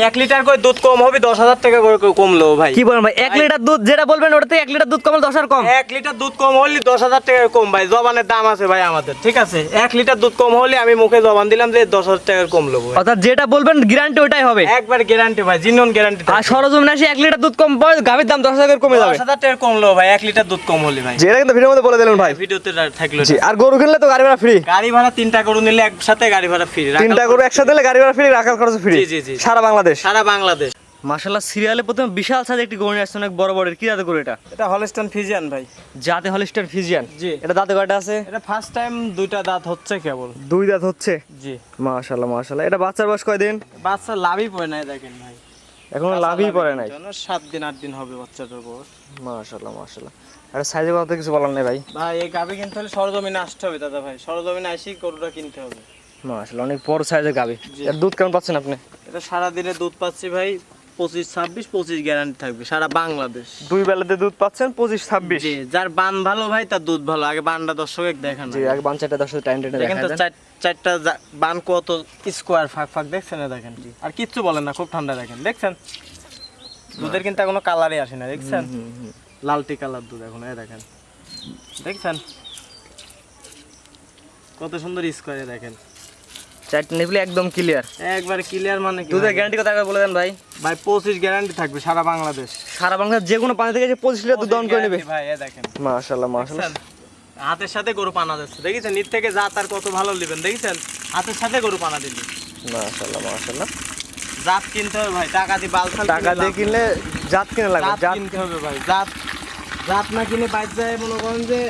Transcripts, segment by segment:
এক লিটার করে দুধ কম হবে দশ হাজার টাকা করে কমলো ভাই। কি বলেন ভাই এক লিটার দুধ যেটা বলবেন ওটাতে এক লিটার দুধ কমল দশ আর কম? এক লিটার দুধ কম হলে দশ হাজার টাকা কম ভাই জবানের দাম আছে ভাই আমাদের ঠিক আছে? এক লিটার দুধ কম হলে আমি মুখে জবান দিলাম যে দশ হাজার টাকা কমলো ভাই। অর্থাৎ যেটা বলবেন গ্যারান্টি ওটাই হবে। একবার গ্যারান্টি ভাই জিনন গ্যারান্টি আর সরজমিনে আসি এক লিটার দুধ কম পড়ে গাভীর দাম দশ হাজার করে কমে যাবে। দশ হাজার টাকা কমলো ভাই এক লিটার দুধ কম হলে ভাই। যেটা কিন্তু ভিডিওর মধ্যে বলে দিলেন ভাই। ভিডিওতে থাকল আর গরু কিনলে তো গাড়ি ভাড়া ফ্রি গাড়ি ভাড়া তিনটা গরু নিলে একসাথে গাড়ি ভাড়া ফ্রি তিনটা গরু একসাথে নিলে গাড়ি ভাড়া ফ্রি রাখার খরচ ফ্রি জি, জি, জি। সারা বাংলাদেশ? সারা বাংলাদেশ। মাশাল্লাহ সিরিয়ালে প্রথমে বিশাল সাইজ একটি গরু আসছে অনেক বড় বড়। কি জাতে গরু এটা? এটা হলস্টান ফিজিয়ান ভাই। জাতে হলিস্টার ফিজিয়ান জি। এটা দাঁতে কয়টা আছে? এটা ফার্স্ট টাইম দুইটা দাঁত হচ্ছে কেবল। দুই দাঁত হচ্ছে? জি। মাশাল্লাহ মাশাল্লাহ এটা বাচ্চার বয়স কয়দিন? বাচ্চা লাভই পড়ে নাই দেখেন ভাই। এখনও লাভই পড়ে নাই? সাত দিন আট দিন হবে বাচ্চাটার বয়স। মাশাল্লাহ মাশাল্লাহ আর সাইজের কথা কিছু বলার নেই ভাই। ভাই এই গাভি কিনতে হলে সরজমিনে আসতে হবে দাদা ভাই। সরজমিনে আসি গরুটা কিনতে হবে। মাশাল্লাহ অনেক বড় সাইজের গাবি এর দুধ কেমন পাচ্ছেন আপনি? এটা সারা দিনে দুধ পাচ্ছি ভাই পঁচিশ ছাব্বিশ পঁচিশ গ্যারান্টি থাকবে সারা বাংলাদেশ। দুই বেলাতে দুধ পাচ্ছেন পঁচিশ ছাব্বিশ? জি যার বান ভালো ভাই তার দুধ ভালো। আগে বানটা দর্শক দেখান জি আগে। বাঞ্চাটা দশ টাইম টেনে দেখেন তো চারটা বান কত স্কোয়ার ফাঁক ফাঁক দেখছেন না দেখেন? আর কিচ্ছু বলেন না খুব ঠান্ডা দেখেন। দেখছেন? দুধের কিন্তু এখনও কালারই আসে না দেখছেন? লালটি কালার দুধ এখন এই দেখেন। দেখছেন? কত সুন্দর স্কোয়ারে দেখেন। চারটে নিবলে একদম ক্লিয়ার একবার ক্লিয়ার মানে কি দুধের গ্যারান্টি কথা একবার বলে দেন ভাই। ভাই পঁচিশ গ্যারান্টি থাকবে সারা বাংলাদেশ। সারা বাংলাদেশ যে কোনো পানি থেকে যে পঁচিশ লিটার দুধ দহন করে নেবে। ভাই এ দেখেন। মাশাল্লাহ মাশাল্লাহ হাতের সাথে গরু পানা যাচ্ছে দেখেছেন? নিচ থেকে জাত আর কত ভালো নেবেন দেখেছেন? হাতের সাথে গরু পানা দিলি। মাশাল্লাহ মাশাল্লাহ জাত কিনতে হবে ভাই টাকা দিয়ে বালছাল টাকা দিয়ে কিনলে জাত কিনে লাগবে জাত জাত কিনতে হবে ভাই জাত। জাত না কিনে বাইর যায় মনে করেন যে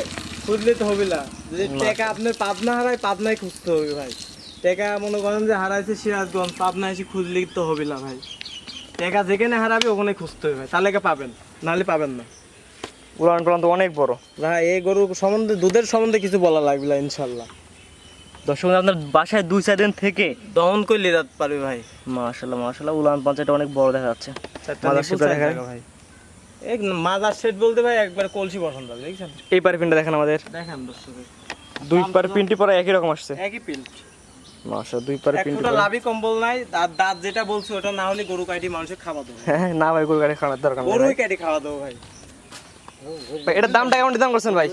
খুঁজলে তো হবে না। যদি টাকা আপনার পাবনা হারায় পাবনায় খুঁজতে হবে ভাই। টাকা মনে করেন যে হারাইছে সিরাজগঞ্জ পাবনা এসে খুঁজলে তো হবে না ভাই। টাকা যেখানে হারাবে ওখানে খুঁজতে হবে তাহলে পাবেন নাহলে পাবেন না। উড়ান পালন তো অনেক বড়। ভাই এই গরু সম্বন্ধে দুধের সম্বন্ধে কিছু বলা লাগবে না ইনশাল্লাহ দর্শক আপনার বাসায় দুই চার দিন থেকে দহন করলে রাত পারবে ভাই। মাশাল্লাহ মাশাল্লাহ উলান পঞ্চায়েতটা অনেক বড় দেখা যাচ্ছে। মাদার ভাই। এক মাদার বলতে ভাই একবার কলসি বসান যাবে দেখছেন? এই পারে পিনটা দেখেন আমাদের। দেখেন দর্শকের দুই পারে পিনটি পরে একই রকম আসছে। একই পিল্ট মাশাল্লাহ দুই পারে পিনটি ফুটা কম্বল নাই দাঁত যেটা বলছি ওটা না হলে গরু কাটি মানুষের খাওয়া দেবো হ্যাঁ না ভাই গরু গাড়ি খাওয়ার দরকার নেই গরুই কাটি খাওয়া দেবো ভাই। এটার দামটা কেমন নির্ধারণ করছেন ভাই?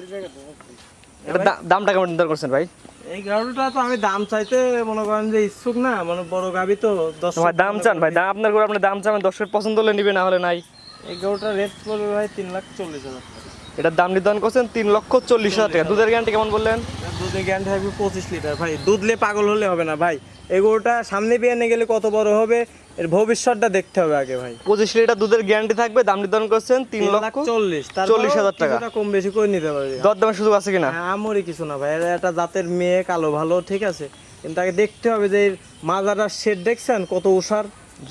এটার দামটা কেমন নির্ধারণ করছেন ভাই? এই গরুটা তো আমি দাম চাইতে মনে করেন যে ইচ্ছুক না মানে বড় গাবি তো দশ ভাই দাম চান ভাই দাম আপনার গরু আপনি দাম চান দর্শকের পছন্দ হলে নিবে না হলে নাই। এই গরুটার রেট পড়বে ভাই তিন লাখ চল্লিশ হাজার। এটার দাম নির্ধারণ করছেন তিন লক্ষ চল্লিশ হাজার টাকা। দুধের গ্যারান্টি কেমন বললেন? দুধের গ্যারান্টি থাকবে পঁচিশ লিটার। ভাই দুধলে পাগল হলে হবে না ভাই। এই গরুটা সামনে পেয়ে নিয়ে গেলে কত বড় হবে এর ভবিষ্যৎটা দেখতে হবে আগে ভাই। পঁচিশ লিটার দুধের গ্যারান্টি থাকবে দাম নির্ধারণ করছেন তিন লক্ষ চল্লিশ। চল্লিশ হাজার টাকা। কম বেশি করে নিতে পারবে। দরদামের সুযোগ আছে কিনা? হ্যাঁ, আমরই কিছু না ভাই। একটা জাতের মেয়ে কালো ভালো ঠিক আছে? কিন্তু আগে দেখতে হবে যে এর মাজাটার শেড দেখছেন কত উষার?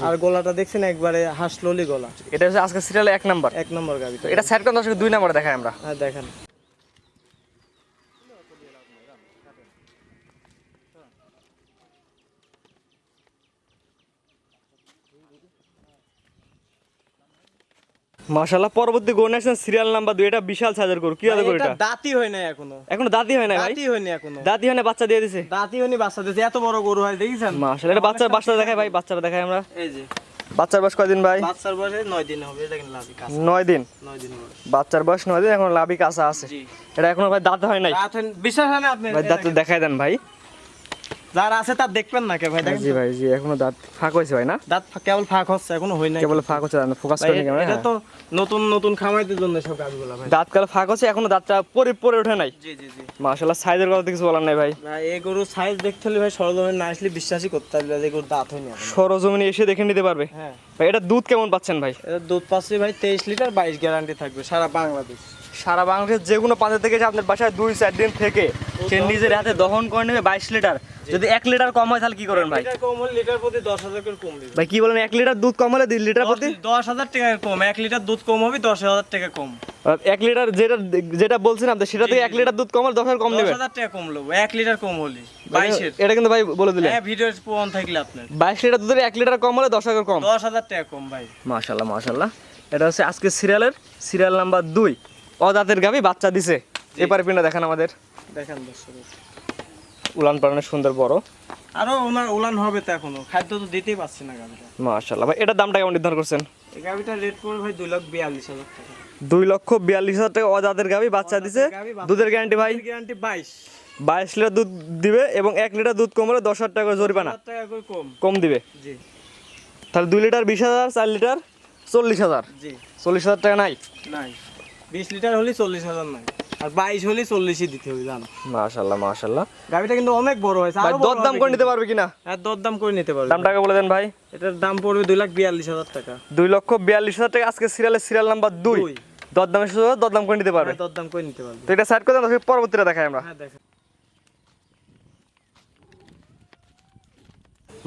আর গলাটা দেখছেন একবারে হাসলোলি গলা। এটা হচ্ছে আজকে সিরিয়ালে এক নাম্বার। এক নম্বর গাড়ি তো এটা সাইড কোন দর্শক দুই নাম্বার দেখাই আমরা। হ্যাঁ দেখেন। মাশাআল্লাহ পরবর্তী গরু নেক্সট সিরিয়াল নাম্বার দুই। এটা বিশাল সাইজের গরু কি আছে গরু এটা এটা? দাঁতই হয় না এখনও। এখনও দাঁতই হয় না ভাই? দাঁতই হয়নি এখনও। দাঁতই হয় না বাচ্চা দিয়ে দিছে। দাঁতই হয়নি বাচ্চা দিয়েছে এত বড় গরু হয় দেখেছেন? মাশাআল্লাহ এটা বাচ্চা বাচ্চা দেখাই ভাই বাচ্চাটা দেখাই আমরা। এই যে। বাচ্চার বয়স কয়দিন ভাই? বাচ্চার বয়সে নয় দিন হবে দেখেন লাভি কাজ নয় দিন? নয় দিন বয়স বাচ্চার বয়স নয় দিন এখন লাভি কাঁচা আছে। জি। এটা এখনও ভাই দাঁত হয় নাই? দাঁত হয়- বিশ্বাস হয় না আপনি ভাই দাঁত দেখাই দেন ভাই। যার আছে তার দেখবেন না কে ভাই দেখেন জি ভাই জি এখনও দাঁত ফাঁক হয়েছে ভাই না? দাঁত কেবল ফাঁক হচ্ছে এখনও হয় না কেবল ফাঁক হচ্ছে ফোকাস করেনি ক্যামেরা এটা তো নতুন নতুন খামাইদের জন্য সব গাছগুলো ভাই। দাঁত কালে ফাঁক হচ্ছে এখনও দাঁতটা পরে পরে ওঠে নাই। জি জি জি। মাশাআল্লাহ সাইজের কথা কিছু বলার নাই ভাই। ভাই এই গরুর সাইজ দেখতে হলে ভাই সরজমিন না আসলে বিশ্বাসই করতে পারবে না যে গরুর দাঁত হয়নি। সরজমিনে এসে দেখে নিতে পারবে। হ্যাঁ। ভাই এটা দুধ কেমন পাচ্ছেন ভাই? এটা দুধ পাচ্ছি ভাই তেইশ লিটার বাইশ গ্যারান্টি থাকবে সারা বাংলাদেশ। সারা বাংলাদেশের যে কোনো প্রান্ত থেকে যে আপনার বাসায় দুই চার দিন থেকে সে নিজের হাতে দহন করে নেবে বাইশ লিটার। যদি এক লিটার কম হয় তাহলে কি করেন ভাই? কম হলে লিটার প্রতি দশ হাজার করে কম ভাই কি বলেন এক লিটার দুধ কম হলে দুই লিটার প্রতি? দশ হাজার টাকা কম এক লিটার দুধ কম হবে দশ হাজার টাকা কম। এক লিটার যেটা যেটা বলছেন আপনি সেটা থেকে এক লিটার দুধ কম হলে দশ হাজার কম দশ হাজার টাকা কম নেব এক লিটার কম হলে বাইশের। এটা কিন্তু ভাই বলে দিলেন। হ্যাঁ ভিডিওর প্রমাণ থাকলে আপনার। বাইশ লিটার দুধের এক লিটার কম হলে দশ হাজার কম। দশ হাজার টাকা কম ভাই। মাশাল্লাহ মাশাল্লাহ এটা হচ্ছে আজকে সিরিয়ালের সিরিয়াল নাম্বার দুই। অদাতের গাবি বাচ্চা দিছে। এপারে পিনটা দেখেন আমাদের। দেখেন দর্শক। উলান পালানের সুন্দর বড়। আরও ওনার উলান হবে তো এখনও। খাদ্য তো দিতেই পারছি না গাভিটা মাশাল্লাহ ভাই এটার দামটা কেমন নির্ধারণ করছেন? এই গাভিটা রেট পড়বে ভাই দুই লাখ বিয়াল্লিশ হাজার টাকা। দুই লক্ষ বিয়াল্লিশ হাজার টাকা অজাতের গাবি বাচ্চা দিছে। দুধের গ্যারান্টি ভাই? গ্যারান্টি বাইশ। বাইশ লিটার দুধ দিবে এবং এক লিটার দুধ কমলে দশ হাজার টাকা করে জরিমানা। কম। কম দিবে? জি। তাহলে দুই লিটার বিশ হাজার চার লিটার চল্লিশ হাজার। জি। চল্লিশ হাজার টাকা নাই? নাই। বিশ লিটার হলে চল্লিশ হাজার নাই। আর বাইশ হলে চল্লিশই দিতে হবে জানো? মাশাল্লাহ মাশাল্লাহ গাভিটা কিন্তু অনেক বড় হয়েছে আরও দর দাম করে নিতে পারবে কিনা? আর দর দাম করে নিতে পারবে। দাম টাকা বলে দেন ভাই। এটার দাম পড়বে দুই লাখ বিয়াল্লিশ হাজার টাকা। দুই লক্ষ বিয়াল্লিশ হাজার টাকা আজকে সিরিয়ালের সিরিয়াল নাম্বার দুই। দুই। দর দামের সুযোগ দর দাম করে নিতে পারবে। দর দাম করে নিতে পারবে। তো এটা সাইড করে দেন পরবর্তীটা দেখাই আমরা। হ্যাঁ দেখেন।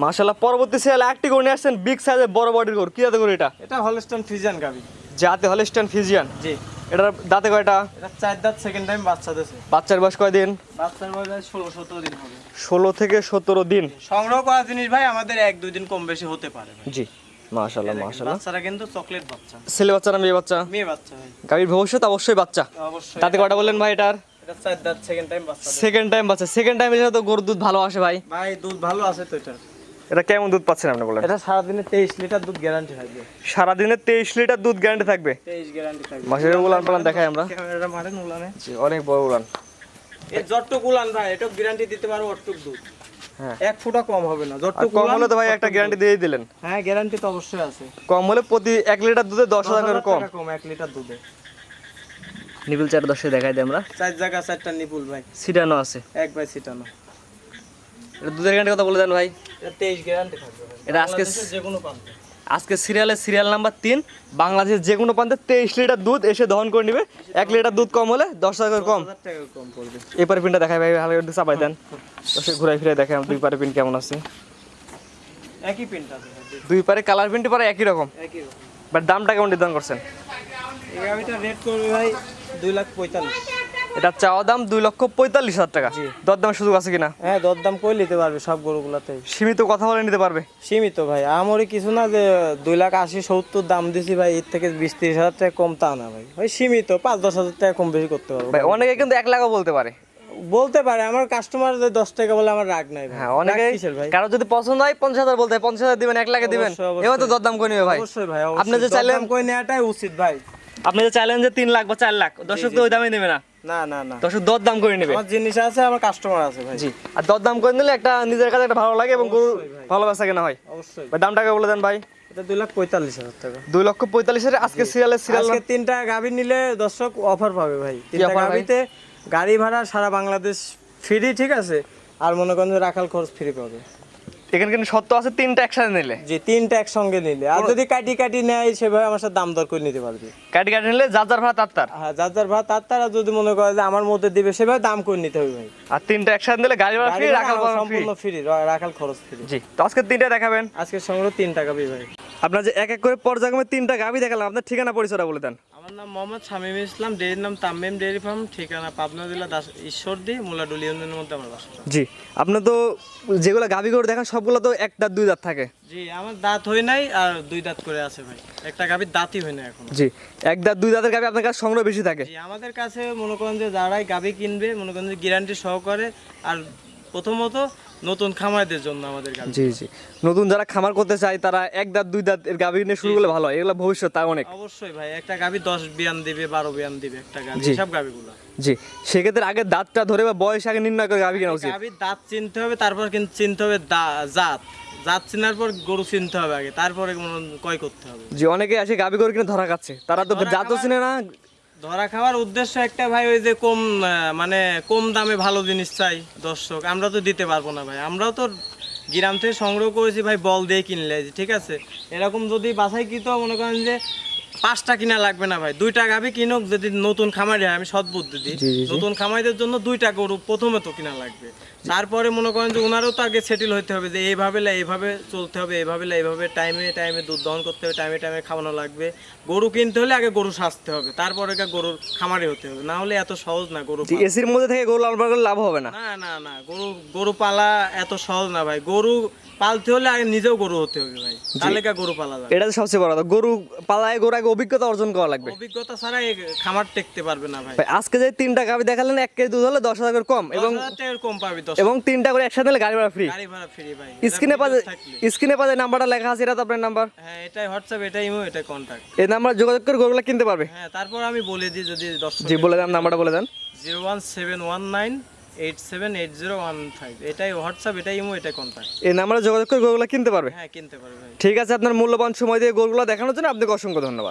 মাশাল্লাহ পরবর্তী সিরিয়ালে একটি করে নিয়ে আসছেন বিগ সাইজের বড় বডির গরু। কি জাতে এটা? এটা হলস্টন ফিজিয়ান গাভি জাতে হলিস্টান ফিজিয়ান জি। এটার দাঁতে কয়টা? এটা চার দাঁত সেকেন্ড টাইম বাচ্চা দিয়েছে বাচ্চার বয়স কয়দিন? বাচ্চার বয়স ষোলো সতেরো দিন হবে। ষোলো থেকে সতেরো দিন। সংগ্রহ করা জিনিস ভাই আমাদের এক দুই দিন কম বেশি হতে পারে জি মাশাল্লাহ বাচ্চারা কিন্তু চকলেট বাচ্চা। ছেলে বাচ্চা না মেয়ে বাচ্চা? মেয়ে বাচ্চা ভাই। গাভীর ভবিষ্যৎ অবশ্যই বাচ্চা। অবশ্যই। তাতে কয়টা বললেন ভাই এটার? এটা সেকেন্ড টাইম বাচ্চা সেকেন্ড টাইম বাচ্চা। সেকেন্ড টাইম তো গরুর দুধ ভালো আসে ভাই। ভাই দুধ ভালো আছে তো এটা এটা কেমন দুধ পাচ্ছেন আপনি বলেন? এটা সারাদিনে তেইশ লিটার দুধ গ্যারান্টি থাকবে। সারাদিনে তেইশ লিটার দুধ গ্যারান্টি থাকবে? তেইশ গ্যারান্টি থাকবে। মাসের উলান পালান দেখাই আমরা। ক্যামেরাটা মারেন উলানে। জি, অনেক বড় উলান। এই যতটুক উলান ভাই এটা গ্যারান্টি দিতে পারব অতটুক দুধ। হ্যাঁ। এক ফুটা কম হবে না যতটুক কম হলে তো ভাই একটা গ্যারান্টি দিয়ে দিলেন। হ্যাঁ গ্যারান্টি তো অবশ্যই আছে। কম হলে প্রতি এক লিটার দুধে দশ হাজার করে কম। কম এক লিটার দুধে। নিপুল চার দশে দেখাই দিই আমরা। চার জায়গা চারটা নিপুল ভাই। সিটানো আছে। এক ভাই সিটানো এটা দুধের গ্যারান্টি কথা বলে দেন ভাই। তেইশ গ্যারান্টি এটা আজকে- যে কোনো আজকে সিরিয়ালের সিরিয়াল নাম্বার তিন বাংলাদেশের যে কোনো প্রান্তে তেইশ লিটার দুধ এসে দহন করে নিবে। এক লিটার দুধ কম হলে দশ টাকা কম। পড়বে। এই পারে পিনটা দেখাই ভাই হালকা একটু চাপাই দেন। দশে ঘুরাই ফিরে দেখাই দুই পারে পিন কেমন আছে। একই প্রিন্ট দুই পারে কালার পিনটি পারে একই রকম। একই রকম। বাট দামটা কেমন নির্ধারণ করছেন? এই গাড়িটা রেট করবে ভাই দুই লাখ পঁয়তাল্লিশ। এটা চাওয়া দাম দুই লক্ষ পঁয়তাল্লিশ হাজার টাকা। জি। দর দামের সুযোগ আছে কিনা? হ্যাঁ দরদাম করে নিতে পারবে সব গরুগুলাতে সীমিত কথা বলে নিতে পারবে? সীমিত ভাই আমারই কিছু না যে দুই লাখ আশি সত্তর দাম দিছি ভাই এর থেকে বিশ তিরিশ হাজার টাকা কম তা না ভাই। ওই সীমিত পাঁচ দশ হাজার টাকা কম বেশি করতে পারব। ভাই অনেকে কিন্তু এক লাখও বলতে পারে। বলতে পারে আমার কাস্টমার যে দশ টাকা বলে আমার রাগ নাই ভাই। হ্যাঁ অনেকে কারও যদি পছন্দ হয় পঞ্চাশ হাজার বলতে পঞ্চাশ হাজার দিবেন এক লাখে দিবেন। এবার তো দরদাম করে নিবে ভাই? অবশ্যই ভাই আপনি যে চাইলেন করে নেওয়াটাই উচিত ভাই। আপনি যে চাইলেন যে তিন লাখ বা চার লাখ দর্শক তো ওই দামে নেবে না। না না না। দর্শক দর দাম করে নেবে? আমার জিনিস আছে আমার কাস্টমার আছে ভাই। জি। আর দর দাম করে নিলে একটা নিজের কাছে একটা ভালো লাগে এবং গরু ভাই। ভালো বেচা কেনা হয়। অবশ্যই। ভাই দামটাকে বলে দেন ভাই? এটা দুই লাখ পঁয়তাল্লিশ হাজার টাকা। দুই লক্ষ আজকে সিরিয়ালের সিরিয়াল আজকে তিনটা গাভি নিলে দর্শক অফার পাবে ভাই। তিনটা গাভিতে গাড়ি ভাড়া সারা বাংলাদেশ ফ্রি ঠিক আছে? আর মনে করেন রাখাল খরচ ফ্রি পাবে। এখানে কিন্তু সত্য আছে তিনটা একসাথে নিলে। যে তিনটা একসঙ্গে নিলে। আর যদি কাটি কাটি নেয় সেভাবে আমার সাথে দাম দর করে নিতে পারবে। কাটি কাটি নিলে যার যার ভাড়া তার তার। হ্যাঁ যার যার ভাড়া তার তারা যদি মনে করে যে আমার মধ্যে দিবে সেভাবে দাম করে নিতে হবে ভাই। আর তিনটা একসাথে নিলে গাড়ি ভাড়া ফ্রি রাখাল সম্পূর্ণ ফ্রি রাখাল খরচ ফ্রি জি তো আজকে তিনটা দেখাবেন। আজকে সংগ্রহ তিন টাকা ভাই। আপনার যে এক এক করে পর্যায়ক্রমে তিনটা গাবি দেখালাম আপনার ঠিকানা পরিচয়টা বলে দেন। আমার নাম মোহাম্মদ শামীম ইসলাম ডেয়ারির নাম তামিম ডেয়ারি ফার্ম ঠিকানা পাবনা জেলা দাস ঈশ্বরদী মুলাডুলি ইউনিয়নের মধ্যে আমার বাসা। জি আপনার তো যেগুলো গাবি গরু দেখান সবগুলো তো একটা দুই দাঁত থাকে। জি আমার দাঁত হয় নাই আর দুই দাঁত করে আছে ভাই। একটা গাভীর দাঁতই হয় না এখন। জি এক দাঁত দুই দাঁতের গাবি আপনার কাছে সংগ্রহ বেশি থাকে। জি আমাদের কাছে মনে করেন যে যারাই গাভী কিনবে মনে করেন যে গ্যারান্টি সহকারে আর প্রথমত নতুন খামারদের জন্য আমাদের গাভী জি জি। নতুন যারা খামার করতে চায় তারা এক দাঁত দুই দাঁত এর গাভি নিয়ে শুরু করলে ভালো হয়। এগুলো ভবিষ্যৎ তা অনেক। অবশ্যই ভাই একটা গাভী দশ বিয়ান দিবে বারো বিয়ান দিবে একটা গাভী সব গাভীগুলো। জি। সেক্ষেত্রে আগে দাঁতটা ধরে বা বয়স আগে নির্ণয় করে গাভি কেনা উচিত। গাভীর দাঁত চিনতে হবে তারপর কিন্তু চিনতে হবে জাত। জাত চিনার পর গরু চিনতে হবে আগে তারপরে ক্রয় করতে হবে। জি অনেকে আসে গাভি গরু কিনে ধরা খাচ্ছে। তারা তো জাতও চিনে না ধরা খাওয়ার উদ্দেশ্য একটা ভাই ওই যে কম মানে কম দামে ভালো জিনিস চাই দর্শক। আমরা তো দিতে পারব না ভাই। আমরাও তো গ্রাম থেকে সংগ্রহ করেছি ভাই বল দিয়ে কিনলে ঠিক আছে? এরকম যদি বাসায় কি তো মনে করেন যে পাঁচটা কিনা লাগবে না ভাই দুইটা গাভি কিনুক যদি নতুন খামারি হয় আমি সৎ বুদ্ধি দিই। নতুন খামারিদের জন্য দুইটা গরু প্রথমে তো কিনা লাগবে। তারপরে মনে করেন যে ওনারও তো আগে সেটেল হতে হবে যে এইভাবে লা এইভাবে চলতে হবে এইভাবে লা এইভাবে টাইমে টাইমে দুধ দহন করতে হবে টাইমে টাইমে খাওয়ানো লাগবে। গরু কিনতে হলে আগে গরু সাজতে হবে তারপরে গরুর খামারে হতে হবে। না হলে এত সহজ না গরু এসির মধ্যে থেকে গরু লালন পালন করলে লাভ হবে না। না না না গরু গরু পালা এত সহজ না ভাই। গরু পালতে হলে আগে নিজেও গরু হতে হবে ভাই। তাহলে কা গরু পালা যাবে। এটা সবচেয়ে বড় কথা। গরু পালায় গরু আগে অভিজ্ঞতা অর্জন করা লাগবে। অভিজ্ঞতা ছাড়া খামার টেকতে পারবে না ভাই। আজকে যে তিনটা গাভি দেখালেন এক কেজি দুধ হলে দশ হাজার কম এবং কম পাবি এবং তিনটা করে একসাথে নিলে গাড়ি ভাড়া ফ্রি গাড়ি ভাড়া ফ্রি ভাই স্ক্রিনে পাশে স্ক্রিনে পাশে নাম্বারটা লেখা আছে এটা তো আপনার নাম্বার। হ্যাঁ এটাই হোয়াটসঅ্যাপ এটাই ইমো এটা কন্ট্যাক্ট এই নাম্বার যোগাযোগ করে গরুগুলো কিনতে পারবে। হ্যাঁ তারপর আমি বলে দিই যদি দর্শক জি বলে দেন নাম্বারটা বলে দেন। Zero one seven one nine eight seven eight zero one five এটাই হোয়াটসঅ্যাপ এটাই ইমো এটা কন্ট্যাক্ট এই নাম্বারে যোগাযোগ করে গরুগুলো কিনতে পারবে। হ্যাঁ কিনতে পারবে ভাই। ঠিক আছে আপনার মূল্যবান সময় দিয়ে গরুগুলো দেখানোর জন্য আপনাকে অসংখ্য ধন্যবাদ।